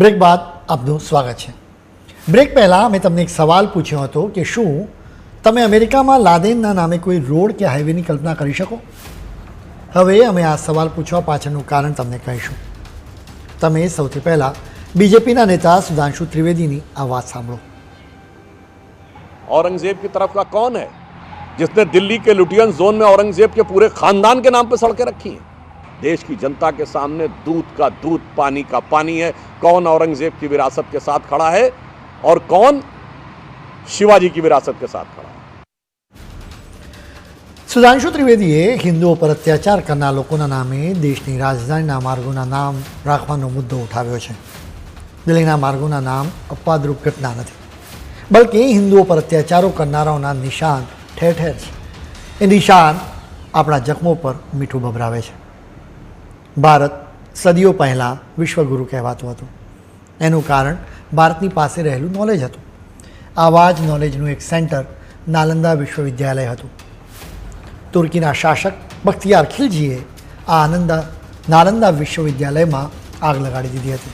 Break બાદ આપનું સ્વાગત છે બ્રેક પહેલાં મેં તમને એક સવાલ પૂછ્યો હતો કે શું તમે અમેરિકામાં લાદેનના નામે કોઈ રોડ કે હાઈવેની કલ્પના કરી શકો હવે અમે આ સવાલ પૂછવા પાછળનું કારણ તમને કહીશું તમે સૌથી પહેલાં બીજેપીના નેતા સુધાંશુ ત્રિવેદીની આ વાત સાંભળો औरंगजेब की तरफ का कौन है जिसने दिल्ली के लुटियन जोन में औरंगजेब के पूरे खानदान के नाम पे सड़कें रखी हैं देश की जनता के सामने दूध का दूध पानी का पानी है कौन औरंगजेब की विरासत के साथ खड़ा है और कौन शिवाजी की विरासत के साथ खड़ा है સુધાંશુ ત્રિવેદીએ હિન્દુઓ પર અત્યાચાર કરનાર લોકોના નામે દેશની રાજધાનીના માર્ગોના નામ રાખવાનો મુદ્દો ઉઠાવ્યો છે દિલ્હીના માર્ગોના નામ અપવાદરૂપ ઘટના નથી બલકે હિન્દુઓ પર અત્યાચારો કરનારાઓના નિશાન ઠેર ઠેર છે એ નિશાન આપણા જખમો પર મીઠું ભભરાવે છે ભારત સદીઓ પહેલાં વિશ્વગુરુ કહેવાતું હતું. એનું કારણ ભારતની પાસે રહેલું નોલેજ હતું. આવા જ નોલેજનું એક સેન્ટર નાલંદા વિશ્વવિદ્યાલય હતું. તુર્કીના શાસક બખ્તિયાર ખિલજીએ આ આનંદા, નાલંદા વિશ્વવિદ્યાલયમાં આગ લગાડી દીધી હતી.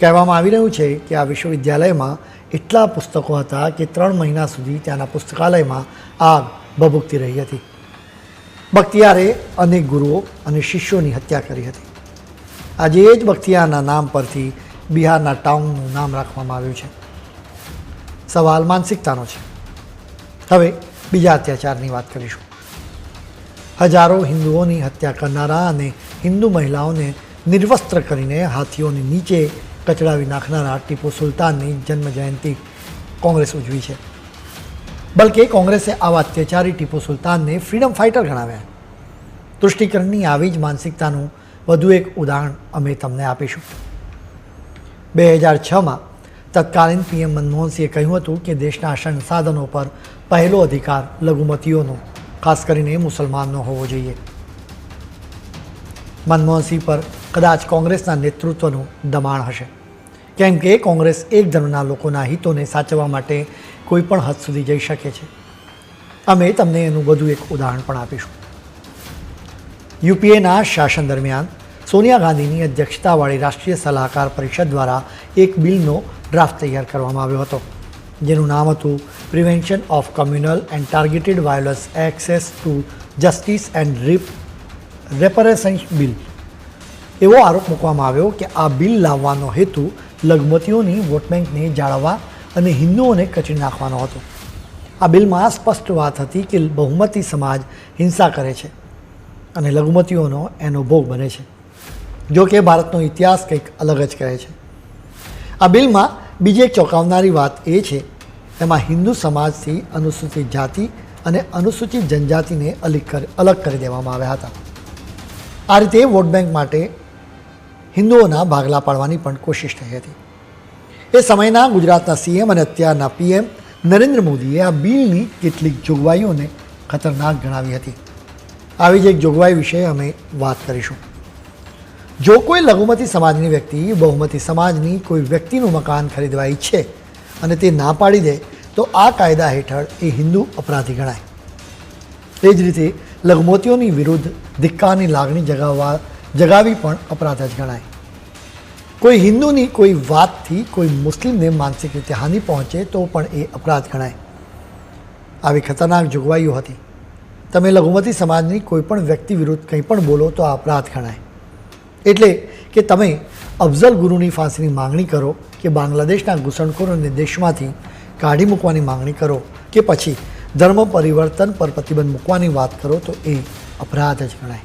કહેવામાં આવી રહ્યું છે કે આ વિશ્વવિદ્યાલયમાં એટલા પુસ્તકો હતા કે ત્રણ મહિના સુધી ત્યાંના પુસ્તકાલયમાં આગ ભભૂકતી રહી હતી. બખ્તિયારે અનેક ગુરુઓ અને શિષ્યોની હત્યા કરી હતી. આજે એ જ બખ્તિયારના નામ પરથી બિહારના ટાઉનનું નામ રાખવામાં આવ્યું છે. સવાલ માનસિકતાનો છે. હવે બીજા અત્યાચારની વાત કરીશું. હજારો હિન્દુઓની હત્યા કરનારા અને હિન્દુ મહિલાઓને નિર્વસ્ત્ર કરીને હાથીઓની નીચે કચડાવી નાખનારા ટીપુ સુલતાનની જન્મ જયંતિ કોંગ્રેસ ઉજવી છે. બલકે કોંગ્રેસે આવા અત્યાચારી ટીપુ સુલતાનને ફ્રીડમ ફાઇટર ગણાવ્યા તુષ્ટિકરણની આવી જ માનસિકતાનું વધુ એક ઉદાહરણ અમે તમને આપીશું બે હજાર છમાં તત્કાલીન પીએમ મનમોહનસિંહે કહ્યું હતું કે દેશના સંસાધનો પર પહેલો અધિકાર લઘુમતીઓનો ખાસ કરીને મુસલમાનનો હોવો જોઈએ મનમોહનસિંહ પર કદાચ કોંગ્રેસના નેતૃત્વનું દબાણ હશે કેમ કે કોંગ્રેસ એક ધર્મના લોકોના હિતોને સાચવવા માટે કોઈ પણ હદ સુધી જઈ શકે છે. અમે તમને એનું વધુ એક ઉદાહરણ પણ આપીશું. યુપીએના શાસન દરમિયાન સોનિયા ગાંધીની અધ્યક્ષતાવાળી રાષ્ટ્રીય સલાહકાર પરિષદ દ્વારા એક બિલનો ડ્રાફ્ટ તૈયાર કરવામાં આવ્યો હતો, જેનું નામ હતું prevention of communal and targeted violence access to justice and rep reparations bill. એવો આરોપ મૂકવામાં આવ્યો કે આ બિલ લાવવાનો હેતુ લઘુમતીઓની વોટ બેંકને જાળવવા અને હિન્દુઓને કચડી નાખવાનો હતો. આ બિલમાં સ્પષ્ટ વાત હતી કે બહુમતી સમાજ હિંસા કરે છે અને લઘુમતીઓનો એનો ભોગ બને છે, જો કે ભારતનો ઇતિહાસ કંઈક અલગ જ કહે છે. આ બિલમાં બીજી એક ચોંકાવનારી વાત એ છે, એમાં હિન્દુ સમાજથી અનુસૂચિત જાતિ અને અનુસૂચિત જનજાતિને અલગ અલગ કરી દેવામાં આવ્યા હતા. આ રીતે વોટ બેંક માટે હિન્દુઓના ભાગલા પાડવાની પણ કોશિશ થઈ હતી. એ સમયના ગુજરાતના સીએમ અને અત્યારના પીએમ નરેન્દ્ર મોદીએ આ બિલની કેટલીક જોગવાઈઓને ખતરનાક ગણાવી હતી. આવી જ એક જોગવાઈ વિશે અમે વાત કરીશું. જો કોઈ લઘુમતી સમાજની વ્યક્તિ, બહુમતી સમાજની કોઈ વ્યક્તિનું મકાન ખરીદવા ઈચ્છે અને તે ના પાડી દે, તો આ કાયદા હેઠળ એ હિન્દુ અપરાધી ગણાય. એ જ રીતે લઘુમતીઓની વિરુદ્ધ ધિક્કારની લાગણી જગાવવા જગાવી પણ અપરાધ જ ગણાય. કોઈ હિન્દુની કોઈ વાતથી કોઈ મુસ્લિમને માનસિક રીતે હાનિ પહોંચે તો પણ એ અપરાધ ગણાય. આવી ખતરનાક જોગવાઈઓ હતી. તમે લઘુમતી સમાજની કોઈ પણ વ્યક્તિ વિરુદ્ધ કંઈ પણ બોલો તો આ અપરાધ ગણાય. એટલે કે તમે અફઝલ ગુરુની ફાંસીની માંગણી કરો કે બાંગ્લાદેશના ઘૂસણખોરોને દેશમાંથી કાઢી મૂકવાની માંગણી કરો કે પછી ધર્મ પરિવર્તન પર પ્રતિબંધ મૂકવાની વાત કરો તો એ અપરાધ જ ગણાય.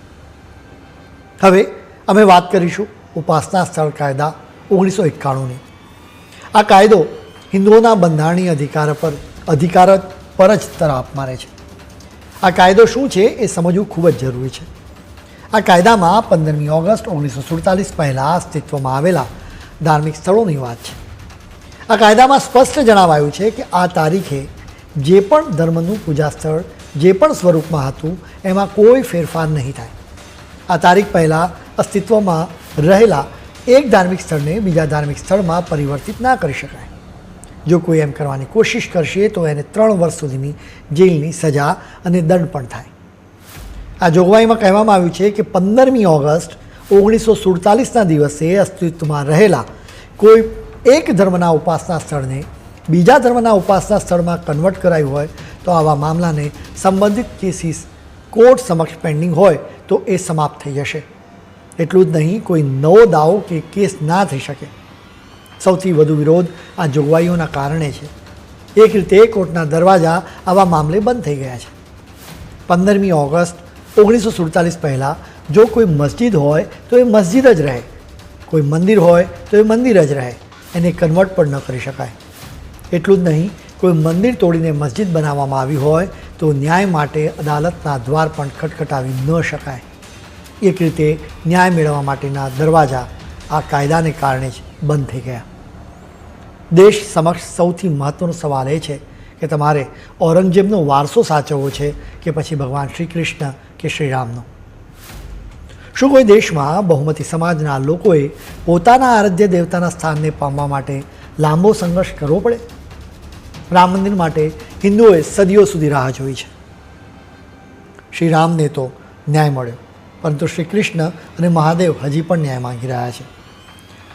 હવે અમે વાત કરીશું ઉપાસના સ્થળ કાયદા ઓગણીસો એકાણુંની. આ કાયદો હિન્દુઓના બંધારણીય અધિકાર પર અધિકાર પર જ તરાપ મારે છે. આ કાયદો શું છે એ સમજવું ખૂબ જ જરૂરી છે. આ કાયદામાં પંદરમી ઓગસ્ટ ઓગણીસો સુડતાલીસ પહેલાં અસ્તિત્વમાં આવેલા ધાર્મિક સ્થળોની વાત છે. આ કાયદામાં સ્પષ્ટ જણાવાયું છે કે આ તારીખે જે પણ ધર્મનું પૂજા સ્થળ, જે પણ સ્વરૂપમાં હતું, એમાં કોઈ ફેરફાર નહીં થાય. આ તારીખ પહેલાં અસ્તિત્વમાં રહેલા એક ધાર્મિક સ્થળને બીજા ધાર્મિક સ્થળમાં પરિવર્તિત ના કરી શકાય. જો કોઈ એમ કરવાની કોશિશ કરશે, તો એને ત્રણ વર્ષ સુધીની જેલની સજા અને દંડ પણ થાય. આ જોગવાઈમાં કહેવામાં આવ્યું છે કે પંદરમી ઓગસ્ટ ઓગણીસો સુડતાલીસના દિવસે અસ્તિત્વમાં રહેલા કોઈ એક ધર્મના ઉપાસના સ્થળને બીજા ધર્મના ઉપાસના સ્થળમાં કન્વર્ટ કરાયું હોય, તો આવા મામલાને સંબંધિત કેસીસ કોર્ટ સમક્ષ પેન્ડિંગ હોય, તો એ સમાપ્ત થઈ જશે. એટલું જ નહીં, કોઈ નવો દાવો કે કેસ ના થઈ શકે. સૌથી વધુ વિરોધ આ જોગવાઈઓના કારણે છે. એક રીતે કોર્ટના દરવાજા આવા મામલે બંધ થઈ ગયા છે. પંદરમી ઓગસ્ટ, ઓગણીસો સુડતાલીસ પહેલાં, જો કોઈ મસ્જિદ હોય તો એ મસ્જિદ જ રહે. કોઈ મંદિર હોય તો એ મંદિર જ રહે. એને કન્વર્ટ પણ ન કરી શકાય. એટલું જ નહીં, કોઈ મંદિર તોડીને મસ્જિદ બનાવવામાં આવી હોય તો ન્યાય માટે અદાલતના દ્વાર પણ ખટખટાવી ન શકાય. એક રીતે ન્યાય મેળવવા માટેના દરવાજા આ કાયદાને કારણે જ બંધ થઈ ગયા. દેશ સમક્ષ સૌથી મહત્ત્વનો સવાલ એ છે કે તમારે ઔરંગઝેબનો વારસો સાચવવો છે કે પછી ભગવાન શ્રી કૃષ્ણ કે શ્રી રામનો શું કોઈ દેશમાં બહુમતી સમાજના લોકોએ પોતાના આરાધ્ય દેવતાના સ્થાનને પામવા માટે લાંબો સંઘર્ષ કરવો પડે? રામ મંદિર માટે હિન્દુઓએ સદીઓ સુધી રાહ જોઈ છે. શ્રી રામને તો ન્યાય મળ્યો. પરંતુ શ્રી કૃષ્ણ અને મહાદેવ હજી પણ ન્યાય માંગી રહ્યા છે.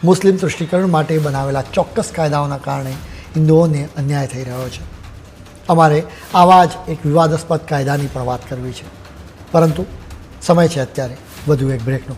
મુસ્લિમ તુષ્ટિકરણ માટે બનાવેલા ચોક્કસ કાયદાઓના કારણે હિન્દુઓને અન્યાય થઈ રહ્યો છે. અમારે આવા જ એક વિવાદાસ્પદ કાયદાની પણ વાત કરવી છે. પરંતુ સમય છે અત્યારે. વધુ એક બ્રેકનો